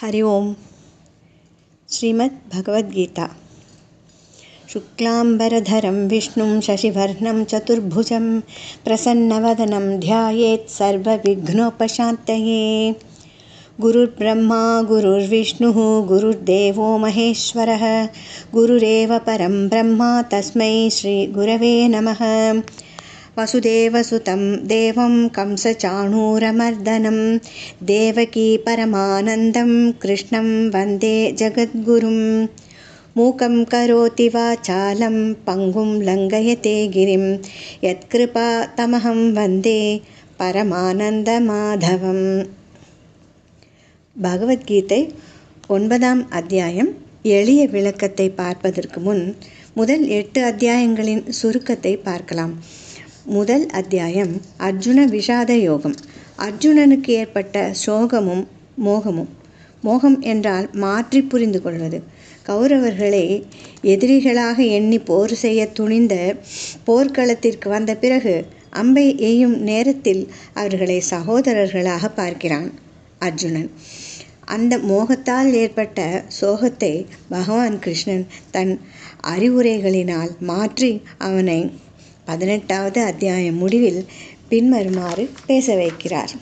हरि ओम्। श्रीमद्भगवद्गीता। शुक्लाम्बरधरं विष्णुं शशिवर्णं चतुर्भुजं प्रसन्नवदनं ध्यायेत् सर्वविघ्नोपशान्तये। गुरुर्ब्रह्मा, गुरुर्विष्णुः, गुरुर्देवो महेश्वरः, गुरुरेव परं ब्रह्मा तस्मै श्रीगुरवे नमः। वसुदेवसुतं देवं कंसचाणूरमर्दनं देवकी परमानन्दं कृष्णं वन्दे जगद्गुरुं मूकं करोति वाचालं पङ्गुं लङ्घयते गिरिं यत्कृपातमहं वन्दे பரமானந்தமாதவம் பகவத்கீதை ஒன்பதாம் அத்தியாயம் எளிய விளக்கத்தை பார்ப்பதற்கு முன் முதல் எட்டு அத்தியாயங்களின் சுருக்கத்தை பார்க்கலாம் முதல் அத்தியாயம் அர்ஜுன விஷாத யோகம் அர்ஜுனனுக்கு ஏற்பட்ட சோகமும் மோகமும். மோகம் என்றால் மாற்றி புரிந்து கொள்வது. கௌரவர்களை எதிரிகளாக எண்ணி போர் செய்ய துணிந்த போர்க்களத்திற்கு வந்த பிறகு அம்பை எய்யும் நேரத்தில் அவர்களை சகோதரர்களாக பார்க்கிறான் அர்ஜுனன். அந்த மோகத்தால் ஏற்பட்ட சோகத்தை பகவான் கிருஷ்ணன் தன் அறிவுரைகளினால் மாற்றி அவனை பதினெட்டாவது அத்தியாயம் முடிவில் பின்வருமாறு பேச வைக்கிறார்.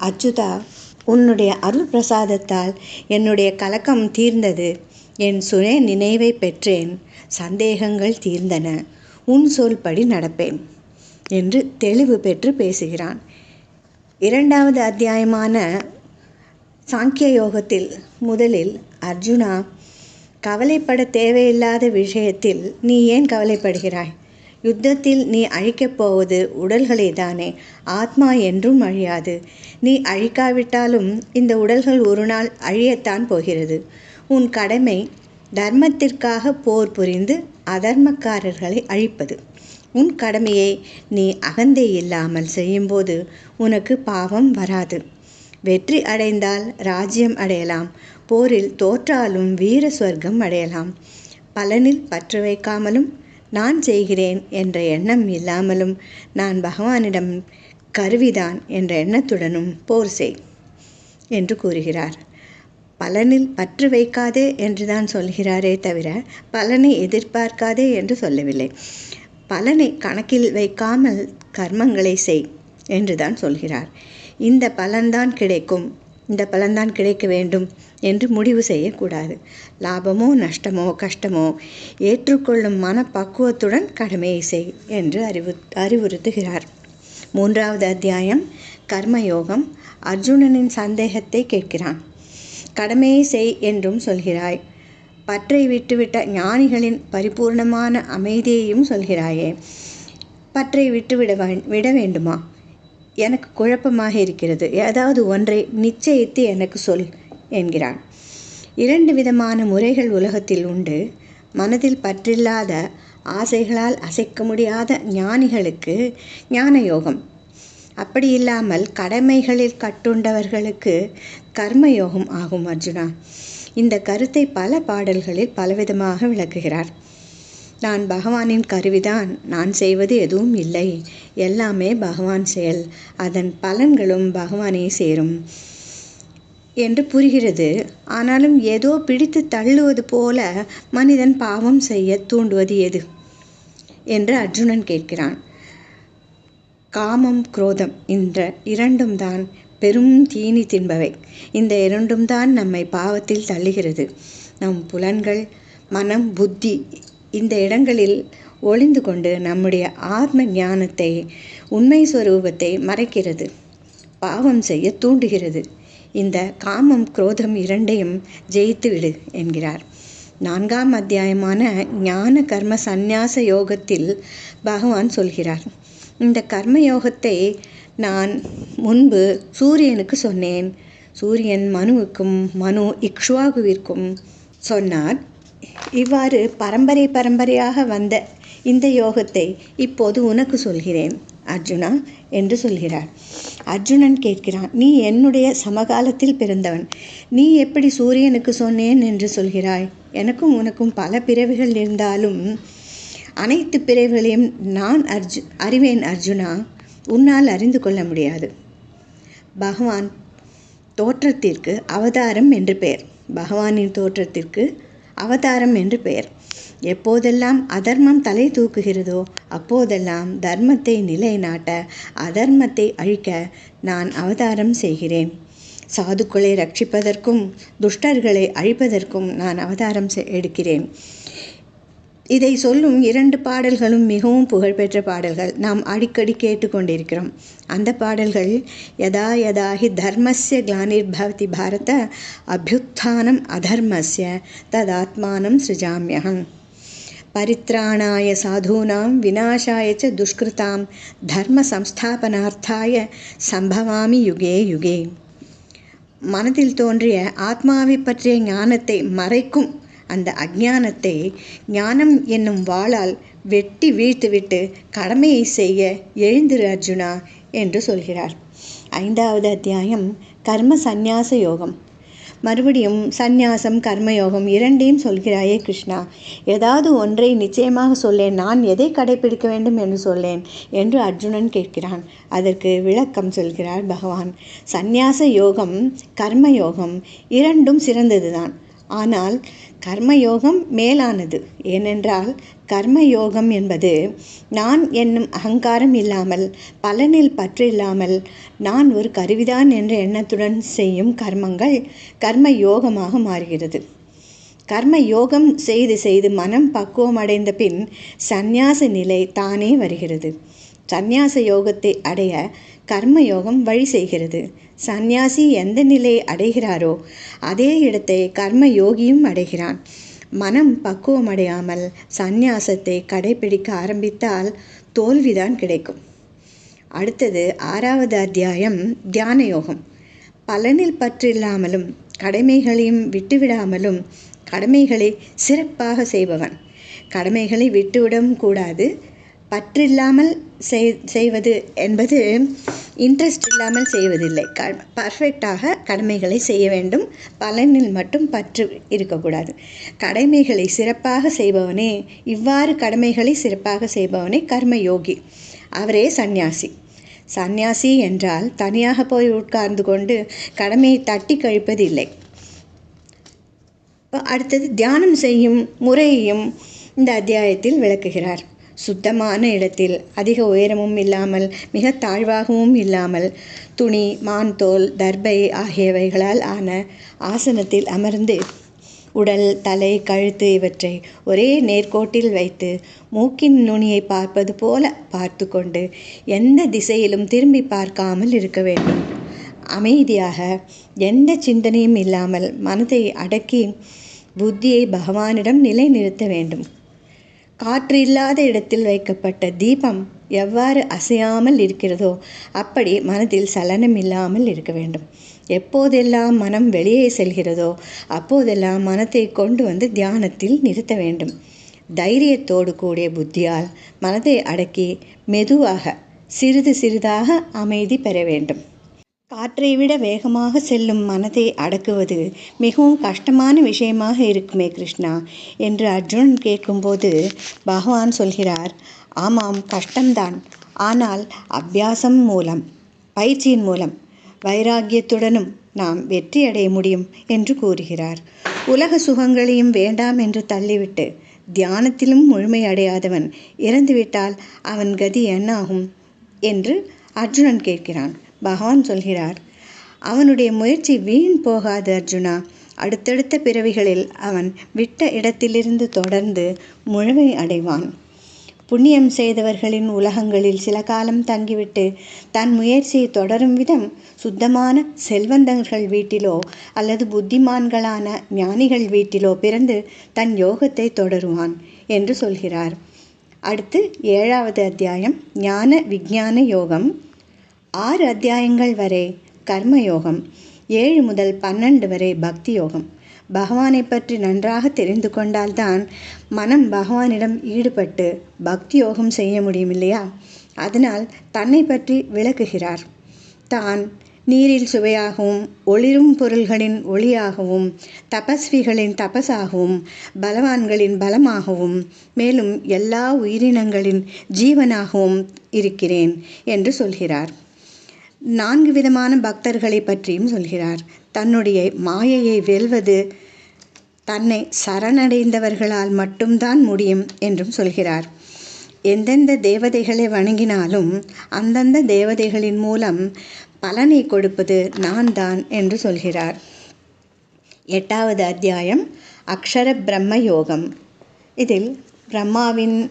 அச்சுதா உன்னுடைய அருள் பிரசாதத்தால் என்னுடைய கலக்கம் தீர்ந்தது. என் சுய நினைவை பெற்றேன். சந்தேகங்கள் தீர்ந்தன. உன் சொல்படி நடப்பேன் என்று தெளிவு பெற்று பேசுகிறான். இரண்டாவது அத்தியாயமான சாங்கிய யோகத்தில் முதலில் அர்ஜுனா கவலைப்பட தேவையில்லாத விஷயத்தில் நீ ஏன் கவலைப்படுகிறாய்? யுத்தத்தில் நீ அழிக்கப் போவது உடல்களை தானே ஆத்மா என்றும் அழியாது. நீ அழிக்காவிட்டாலும் இந்த உடல்கள் ஒரு நாள் அழியத்தான் போகிறது. உன் கடமை தர்மத்திற்காக போர் புரிந்து அதர்மக்காரர்களை அழிப்பது. உன் கடமையை நீ அகந்தை இல்லாமல் செய்யும்போது உனக்கு பாவம் வராது. வெற்றி அடைந்தால் ராஜ்யம் அடையலாம். போரில் தோற்றாலும் வீர சொர்க்கம் அடையலாம். பலனில் பற்று வைக்காமலும் நான் செய்கிறேன் என்ற எண்ணம் இல்லாமலும் நான் பகவானிடம் கருவிதான் என்ற எண்ணத்துடனும் போர் செய் என்று கூறுகிறார். பலனில் பற்று வைக்காதே என்று தான் சொல்கிறாரே தவிர பலனை எதிர்பார்க்காதே என்று சொல்லவில்லை. பலனை கணக்கில் வைக்காமல் கர்மங்களை செய் என்று தான் சொல்கிறார். இந்த பலன்தான் கிடைக்கும். இந்த பலன்தான் கிடைக்க வேண்டும் என்று முடிவு செய்யக்கூடாது. லாபமோ நஷ்டமோ கஷ்டமோ ஏற்றுக்கொள்ளும் மனப்பக்குவத்துடன் கடமையை செய் என்று அறிவு அறிவுறுத்துகிறார். மூன்றாவது அத்தியாயம் கர்மயோகம். அர்ஜுனனின் சந்தேகத்தை கேட்கிறான். கடமையை செய் என்றும் சொல்கிறாய். பற்றை விட்டுவிட்ட ஞானிகளின் பரிபூர்ணமான அமைதியையும் சொல்கிறாயே. பற்றை விட்டுவிட விட வேண்டுமா? எனக்கு குழப்பமாக இருக்கிறது. ஏதாவது ஒன்றை நிச்சயித்து எனக்கு சொல் என்கிறான். இரண்டு விதமான முறைகள் உலகத்தில் உண்டு. மனதில் பற்றில்லாத ஆசைகளால் அசைக்க முடியாத ஞானிகளுக்கு ஞான யோகம் அப்படி இல்லாமல் கடமைகளில் கட்டுண்டவர்களுக்கு கர்மயோகம் ஆகும் அர்ஜுனா. இந்த கருத்தை பல பாடல்களில் பலவிதமாக விளக்குகிறார். நான் பகவானின் கருவிதான். நான் செய்வது எதுவும் இல்லை. எல்லாமே பகவான் செயல். அதன் பலன்களும் பகவானே சேரும். என்று புரிகிறது. ஆனாலும் ஏதோ பிடித்து தள்ளுவது போல மனிதன் பாவம் செய்ய தூண்டுவது எது? என்று அர்ஜுனன் கேட்கிறான். காமம் குரோதம் என்ற இரண்டும் தான் பெரும் தீனி தின்பவை. இந்த இரண்டும் தான் நம்மை பாவத்தில் தள்ளுகிறது. நம் புலன்கள் மனம் புத்தி இந்த இடங்களில் ஒளிந்து கொண்டு நம்முடைய ஆத்ம ஞானத்தை உண்மை சுரூபத்தை மறைக்கிறது. பாவம் செய்ய தூண்டுகிறது. இந்த காமம் குரோதம் இரண்டையும் ஜெயித்து விடு என்கிறார். நான்காம் அத்தியாயமான ஞான கர்ம சந்நியாச யோகத்தில் பகவான் சொல்கிறார் இந்த கர்ம யோகத்தை நான் முன்பு சூரியனுக்கு சொன்னேன். சூரியன் மனுவுக்கும் மனு இக்ஷ்வாகுவிற்கும் சொன்னார். இவ்வாறு பரம்பரை பரம்பரையாக வந்த இந்த யோகத்தை இப்போது உனக்கு சொல்கிறேன் அர்ஜுனா என்று சொல்கிறார். அர்ஜுனன் கேட்கிறான் நீ என்னுடைய சமகாலத்தில் பிறந்தவன். நீ எப்படி சூரியனுக்கு சொன்னேன் என்று சொல்கிறாய்? எனக்கும் உனக்கும் பல பிறவிகள் இருந்தாலும் அனைத்து பிறவிகளையும் நான் அர்ஜு அறிவேன் அர்ஜுனா. உன்னால் அறிந்து கொள்ள முடியாது. பகவான் தோற்றத்திற்கு அவதாரம் என்று பெயர். பகவானின் தோற்றத்திற்கு அவதாரம் என்று பெயர். எப்போதெல்லாம் அதர்மம் தலை தூக்குகிறதோ அப்போதெல்லாம் தர்மத்தை நிலைநாட்ட அதர்மத்தை அழிக்க நான் அவதாரம் செய்கிறேன். சாதுக்களை ரட்சிப்பதற்கும் துஷ்டர்களை அழிப்பதற்கும் நான் அவதாரம் எடுக்கிறேன். இதை சொல்லும் இரண்டு பாடல்களும் மிகவும் புகழ்பெற்ற பாடல்கள். நாம் அடிக்கடி கேட்டுக்கொண்டிருக்கிறோம். அந்த பாடல்கள் யதா யதாஹி தர்மஸ்ய கிளானிர்பவதி பாரத அபியுத்தானம் அதர்மஸ்ய ததாத்மானம் சிருஜாமியகம் பரித்ராணாய சாதூனாம் விநாசாய ச துஷ்கிருதாம் தர்ம சம்ஸ்தாபனார்த்தாய சம்பவாமி யுகே யுகே மனதில் தோன்றிய ஆத்மாவை பற்றிய ஞானத்தை மறைக்கும் அந்த அஜானத்தை ஞானம் என்னும் வாளால் வெட்டி வீழ்த்துவிட்டு கடமையை செய்ய எழுந்திரு அர்ஜுனா என்று சொல்கிறார். ஐந்தாவது அத்தியாயம் கர்ம சந்நியாச யோகம். மறுபடியும் சந்நியாசம் கர்மயோகம் இரண்டையும் சொல்கிறாயே கிருஷ்ணா. ஏதாவது ஒன்றை நிச்சயமாக சொல்லேன். நான் எதை கடைபிடிக்க வேண்டும் என்று சொல்லேன் என்று அர்ஜுனன் கேட்கிறான். அதற்கு விளக்கம் சொல்கிறார் பகவான். சந்நியாச யோகம் கர்மயோகம் இரண்டும் சிறந்ததுதான். ஆனால் கர்மயோகம் மேலானது. ஏனென்றால் கர்மயோகம் என்பது நான் என்னும் அகங்காரம் இல்லாமல் பலனில் பற்று இல்லாமல் நான் ஒரு கருவிதான் என்ற எண்ணத்துடன் செய்யும் கர்மங்கள் கர்ம யோகமாக மாறுகிறது. கர்ம யோகம் செய்து செய்து மனம் பக்குவம் அடைந்த பின் சந்நியாச நிலை தானே வருகிறது. சந்நியாச யோகத்தை அடைய கர்மயோகம் வழி செய்கிறது. சந்நியாசி எந்த நிலையை அடைகிறாரோ அதே இடத்தை கர்ம யோகியும் அடைகிறான். மனம் பக்குவம் அடையாமல் சந்நியாசத்தை கடைபிடிக்க ஆரம்பித்தால் தோல்விதான் கிடைக்கும். அடுத்தது ஆறாவது அத்தியாயம் தியான யோகம் பலனில் பற்றில்லாமலும் கடமைகளையும் விட்டுவிடாமலும் கடமைகளை சிறப்பாக செய்பவன். கடமைகளை விட்டுவிடவும் கூடாது பற்றில்லாமல் செய் செய்வது என்பது இன்ட்ரெஸ்ட் இல்லாமல் செய்வதில்லை. க பர்ஃபெக்டாக கடமைகளை செய்ய வேண்டும். பலனில் மட்டும் பற்று இருக்கக்கூடாது. கடமைகளை சிறப்பாக செய்பவனே இவ்வாறு கடமைகளை சிறப்பாக செய்பவனே கர்மயோகி. அவரே சந்நியாசி. சந்நியாசி என்றால் தனியாக போய் உட்கார்ந்து கொண்டு கடமையை தட்டி கழிப்பது இல்லை அடுத்தது தியானம் செய்யும் முறையையும் இந்த அத்தியாயத்தில் விளக்குகிறார். சுத்தமான இடத்தில் அதிக உயரமும் இல்லாமல் மிக தாழ்வாகவும் இல்லாமல் துணி மான் தோல் தர்பை ஆகியவைகளால் ஆன ஆசனத்தில் அமர்ந்து உடல் தலை கழுத்து இவற்றை ஒரே நேர்கோட்டில் வைத்து மூக்கின் நுனியை பார்ப்பது போல பார்த்து கொண்டு எந்த திசையிலும் திரும்பி பார்க்காமல் இருக்க வேண்டும். அமைதியாக எந்த சிந்தனையும் இல்லாமல் மனதை அடக்கி புத்தியை பகவானிடம் நிலைநிறுத்த வேண்டும். காற்று இல்லாத இடத்தில் வைக்கப்பட்ட தீபம் எவ்வாறு அசையாமல் இருக்கிறதோ அப்படி மனதில் சலனம் இல்லாமல் இருக்க வேண்டும். எப்போதெல்லாம் மனம் வெளியே செல்கிறதோ அப்போதெல்லாம் மனத்தை கொண்டு வந்து தியானத்தில் நிறுத்த வேண்டும். தைரியத்தோடு கூடிய புத்தியால் மனதை அடக்கி மெதுவாக சிறிது சிறிதாக அமைதி பெற வேண்டும். காற்றை விட வேகமாக செல்லும் மனதை அடக்குவது மிகவும் கஷ்டமான விஷயமாக இருக்குமே கிருஷ்ணா என்று அர்ஜுனன் கேட்கும்போது பகவான் சொல்கிறார் ஆமாம் கஷ்டம்தான். ஆனால் அபியாசம் மூலம் பயிற்சியின் மூலம் வைராகியத்துடனும் நாம் வெற்றி அடைய முடியும் என்று கூறுகிறார். உலக சுகங்களையும் வேண்டாம் என்று தள்ளிவிட்டு தியானத்திலும் முழுமை அடையாதவன் இறந்துவிட்டால் அவன் கதி என்னாகும்? என்று அர்ஜுனன் கேட்கிறான். பகவான் சொல்கிறார் அவனுடைய முயற்சி வீண் போகாது அர்ஜுனா. அடுத்தடுத்த பிறவிகளில் அவன் விட்ட இடத்திலிருந்து தொடர்ந்து முழுமை அடைவான். புண்ணியம் செய்தவர்களின் உலகங்களில் சில காலம் தங்கிவிட்டு தன் முயற்சியை தொடரும் விதம் சுத்தமான செல்வந்தர்கள் வீட்டிலோ அல்லது புத்திமான்களான ஞானிகள் வீட்டிலோ பிறந்து தன் யோகத்தை தொடருவான் என்று சொல்கிறார். அடுத்து ஏழாவது அத்தியாயம் ஞான விஞ்ஞான யோகம். ஆறு அத்தியாயங்கள் வரை கர்மயோகம் ஏழு முதல் பன்னெண்டு வரை பக்தி யோகம் பகவானை பற்றி நன்றாக தெரிந்து கொண்டால்தான் மனம் பகவானிடம் ஈடுபட்டு பக்தி யோகம் செய்ய முடியும் இல்லையா? அதனால் தன்னை பற்றி விளக்குகிறார். தான் நீரில் சுவையாகவும் ஒளிரும் பொருள்களின் ஒளியாகவும் தபஸ்விகளின் தபஸாகவும் பலவான்களின் பலமாகவும் மேலும் எல்லா உயிரினங்களின் ஜீவனாகவும் இருக்கிறேன் என்று சொல்கிறார். நான்கு விதமான பக்தர்களை பற்றியும் சொல்கிறார். தன்னுடைய மாயையை வெல்வது தன்னை சரணடைந்தவர்களால் மட்டும்தான் முடியும் என்றும் சொல்கிறார். எந்தெந்த தேவதைகளை வணங்கினாலும் அந்தந்த தேவதைகளின் மூலம் பலனை கொடுப்பது நான் தான் என்று சொல்கிறார். எட்டாவது அத்தியாயம் அக்ஷர பிரம்ம யோகம் இதில் பிரம்மாவின்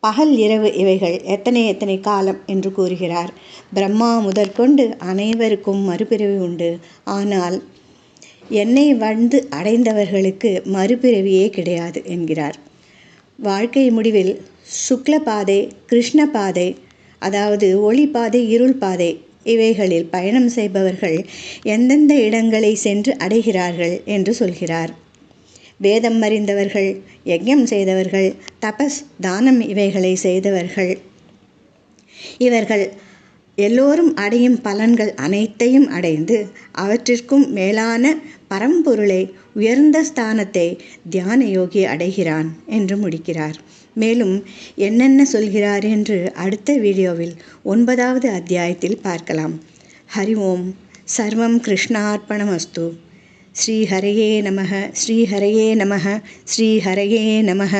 பகல் இரவு இவைகள் எத்தனை எத்தனை காலம் என்று கூறுகிறார். பிரம்மா முதற்கொண்டு அனைவருக்கும் மறுபிறவி உண்டு. ஆனால் என்னை வந்து அடைந்தவர்களுக்கு மறுபிறவியே கிடையாது என்கிறார். வாழ்க்கை முடிவில் சுக்லபாதை கிருஷ்ணபாதை கிருஷ்ண பாதை அதாவது ஒளி பாதை இருள் பாதை இவைகளில் பயணம் செய்பவர்கள் எந்தெந்த இடங்களை சென்று அடைகிறார்கள் என்று சொல்கிறார். வேதம் அறிந்தவர்கள் யஜ்யம் செய்தவர்கள் தபஸ் தானம் இவைகளை செய்தவர்கள். இவர்கள் எல்லோரும் அடையும் பலன்கள் அனைத்தையும் அடைந்து அவற்றிற்கும் மேலான பரம்பொருளை உயர்ந்த ஸ்தானத்தை தியான யோகி அடைகிறான் என்று முடிக்கிறார். மேலும் என்னென்ன சொல்கிறார் என்று அடுத்த வீடியோவில் ஒன்பதாவது அத்தியாயத்தில் பார்க்கலாம். ஹரி ஓம். சர்வம் கிருஷ்ணார்ப்பணமஸ்து. श्रीहरये नमः श्रीहरये नमः श्रीहरये नमः।